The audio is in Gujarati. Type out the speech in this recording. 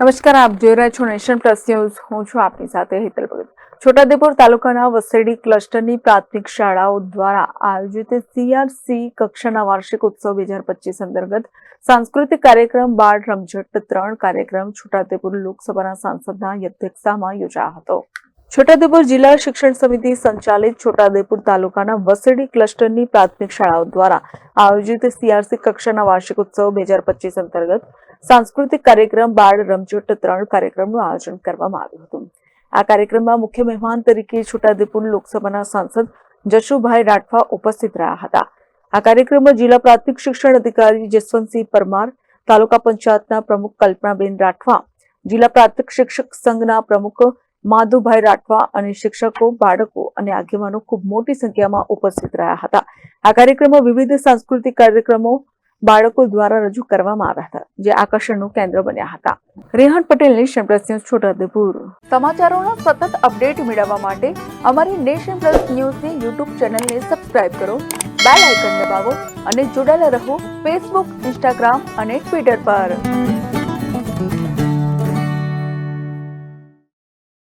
નમસ્કાર, આપ જોઈ રહ્યા છો નેશન પ્લસ ન્યૂઝ. હું છું આપની સાથે હેતલ ભગત. છોટાઉદેપુર તાલુકાના વસેડી ક્લસ્ટરની પ્રાથમિક શાળાઓ દ્વારા આયોજિત સીઆરસી કક્ષાના વાર્ષિક ઉત્સવ બે હજાર પચીસ અંતર્ગત સાંસ્કૃતિક કાર્યક્રમ બાળ રમઝટ ત્રણ કાર્યક્રમ છોટાઉદેપુર લોકસભાના સાંસદના અધ્યક્ષતામાં યોજાયો હતો. છોટાઉદેપુર જિલ્લા શિક્ષણ સમિતિ સંચાલિત છોટાઉદેપુર તાલુકાના વસેડી ક્લસ્ટરની પ્રાથમિક શાળાઓ દ્વારા આયોજિત સીઆરસી કક્ષાના વાર્ષિક ઉત્સવ બે હજાર અંતર્ગત સાંસ્કૃતિક કાર્યક્રમ બાળ રમઝટ ત્રણ કાર્યક્રમનું આયોજન કરવામાં આવ્યું હતું. આ કાર્યક્રમમાં મુખ્ય મહેમાન તરીકે છોટાઉદેપુર લોકસભાના સાંસદ જશુભાઈ રાઠવા ઉપસ્થિત રહ્યા હતા. આ કાર્યક્રમમાં જિલ્લા પ્રાથમિક શિક્ષણ અધિકારી જસવંતસિંહ પરમાર, તાલુકા પંચાયતના પ્રમુખ કલ્પનાબેન રાઠવા, જિલ્લા પ્રાથમિક શિક્ષક સંઘના પ્રમુખ માધુભાઈ રાઠવા અને શિક્ષકો, બાળકો અને આગેવાનો ખૂબ મોટી સંખ્યામાં ઉપસ્થિત રહ્યા હતા. આ કાર્યક્રમમાં વિવિધ સાંસ્કૃતિક કાર્યક્રમો બાળકો દ્વારા રજૂ કરવામાં આવ્યા હતા, જે આકર્ષણનું કેન્દ્ર બન્યા હતા. Rehan Patel nation plus news Chhota Udepur. સમાચારોના સતત અપડેટ મેળવવા માટે અમારી નેશન પ્લસ ન્યૂઝની યુટ્યુબ ચેનલને સબસ્ક્રાઇબ કરો, બેલ આઇકન દબાવો અને જોડાયેલા રહો ફેસબુક, ઇન્સ્ટાગ્રામ અને ટ્વિટર પર.